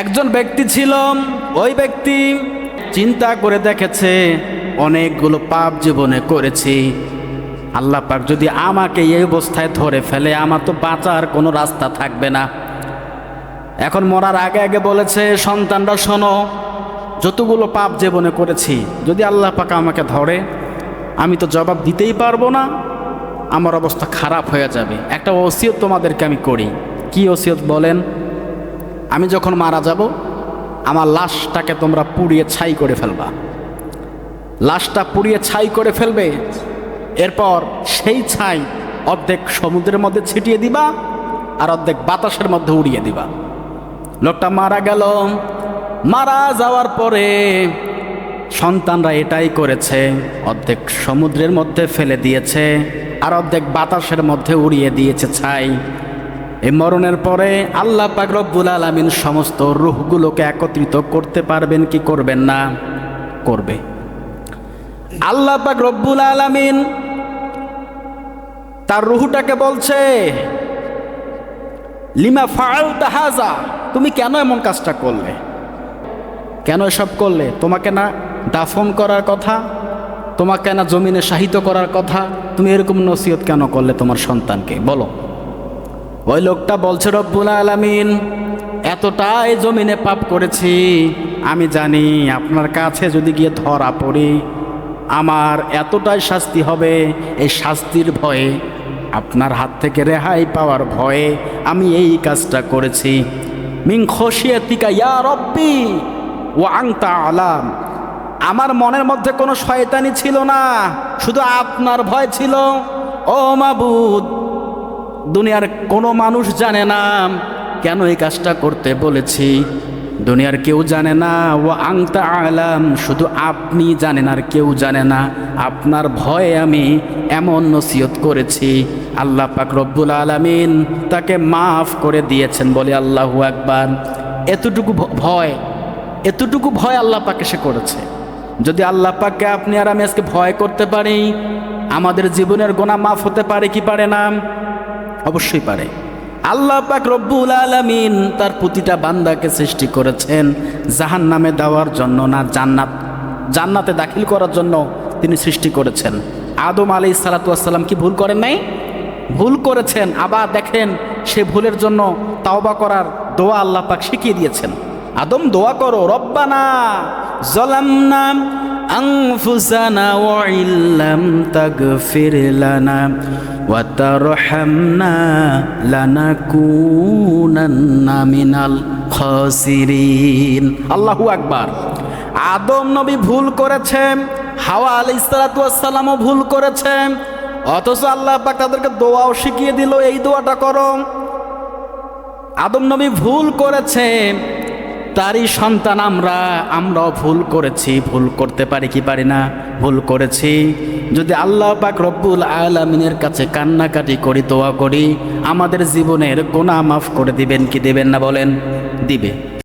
একজন ব্যক্তি ছিল, ওই ব্যক্তি চিন্তা করে দেখেছে, অনেকগুলো পাপ জীবনে করেছি। আল্লাহ পাক যদি আমাকে এই অবস্থায় ধরে ফেলে, আমার তো বাঁচার কোনো রাস্তা থাকবে না। এখন মরার আগে আগে বলেছে, সন্তানরা শোনো, যতগুলো পাপ জীবনে করেছি, যদি আল্লাহ পাক আমাকে ধরে, আমি তো জবাব দিতেই পারব না, আমার অবস্থা খারাপ হয়ে যাবে। একটা ওসিয়ত তোমাদেরকে আমি করি। কি ওসিয়ত বলেন? আমি যখন মারা যাব, আমার লাশটাকে তোমরা পুড়িয়ে ছাই করে ফেলবা। লাশটা পুড়িয়ে ছাই করে ফেলবে, এরপর সেই ছাই অর্ধেক সমুদ্রের মধ্যে ছিটিয়ে দিবা আর অর্ধেক বাতাসের মধ্যে উড়িয়ে দিবা। লোকটা মারা গেল। মারা যাওয়ার পরে সন্তানরা এটাই করেছে, অর্ধেক সমুদ্রের মধ্যে ফেলে দিয়েছে আর অর্ধেক বাতাসের মধ্যে উড়িয়ে দিয়েছে ছাই। এই মরণের পরে আল্লাহ পাক রব্বুল আলমিন সমস্ত রুহগুলোকে একত্রিত করতে পারবেন কি করবেন না? করবে। আল্লাহ পাক রব্বুল আলমিন তার রুহুটাকে বলছে, লিমা ফাল তাহাজা তুমি কেন এমন কাজটা করলে? কেন এসব করলে? তোমাকে না দাফন করার কথা? তোমাকে না জমিনে সাহিত্য করার কথা? তুমি এরকম নসিহত কেন করলে তোমার সন্তানকে? বলো। ওই লোকটা বলছে, রব্বুল আলামিন, এতটাই জমিনে পাপ করেছি, আমি জানি আপনার কাছে যদি গিয়ে ধরা পড়ি, আমার এতটাই শাস্তি হবে, এই শাস্তির ভয়ে, আপনার হাত থেকে রেহাই পাওয়ার ভয়ে আমি এই কাজটা করেছি। মিং খসিয়াতিকা ইয়া রব্বি ও আংতা আলাম। আমার মনের মধ্যে কোনো শয়তানি ছিল না, শুধু আপনার ভয় ছিল। ও মাবুদ দুনিয়ার কোনো মানুষ জানে না, কেন এই কাজটা করতে বলেছি? দুনিয়ার কেউ জানে না ও আংতা আলাম, শুধু আপনি জানেন আর কেউ জানে না। আপনার ভয়ে আমি এমন নসিহত করেছি। আল্লাহ পাক রব্বুল আলামিন তাকে মাফ করে দিয়েছেন বলে আল্লাহু আকবার। এতটুকু ভয় এতটুকু ভয় আল্লাহ পাকে সে করেছে। যদি আল্লাহ পাককে আপনি আর আমি আজকে ভয় করতে পারি, আমাদের জীবনের গোনা মাফ হতে পারে কি পারে না? অবশ্যই পারে। আল্লাহ পাক রব্বুল আলামিন তার প্রতিটা বান্দাকে সৃষ্টি করেছেন জাহান নামে দেওয়ার জন্য না জান্নাত, জান্নাতে দাখিল করার জন্য তিনি সৃষ্টি করেছেন। আদম আলী সালাতাম কি ভুল করেন নাই? ভুল করেছেন। আবার দেখেন সে ভুলের জন্য তাওবা করার দোয়া আল্লাহ পাক শিখিয়ে দিয়েছেন। আদম দোয়া করো, রব্বানা জলামনা أنفسنا وإن لم تغفر لنا وترحمنا لنكونن من الخاسرين আল্লাহু আকবার আদম নবী ভুল করেছেন হাওয়া আলী সালাতামও ভুল করেছেন অথচ আল্লাহ পাক তাদেরকে দোয়াও শিখিয়ে দিল এই দোয়াটা করো আদম নবী ভুল করেছে তারই সন্তান আমরা, আমরাও ভুল করেছি, ভুল করতে পারি কি পারি না? ভুল করেছি। যদি আল্লাহ পাক রব্বুল আলমিনের কাছে কান্নাকাটি করি, দোয়া করি, আমাদের জীবনের গোনা মাফ করে দিবেন কি দেবেন না বলেন? দিবে।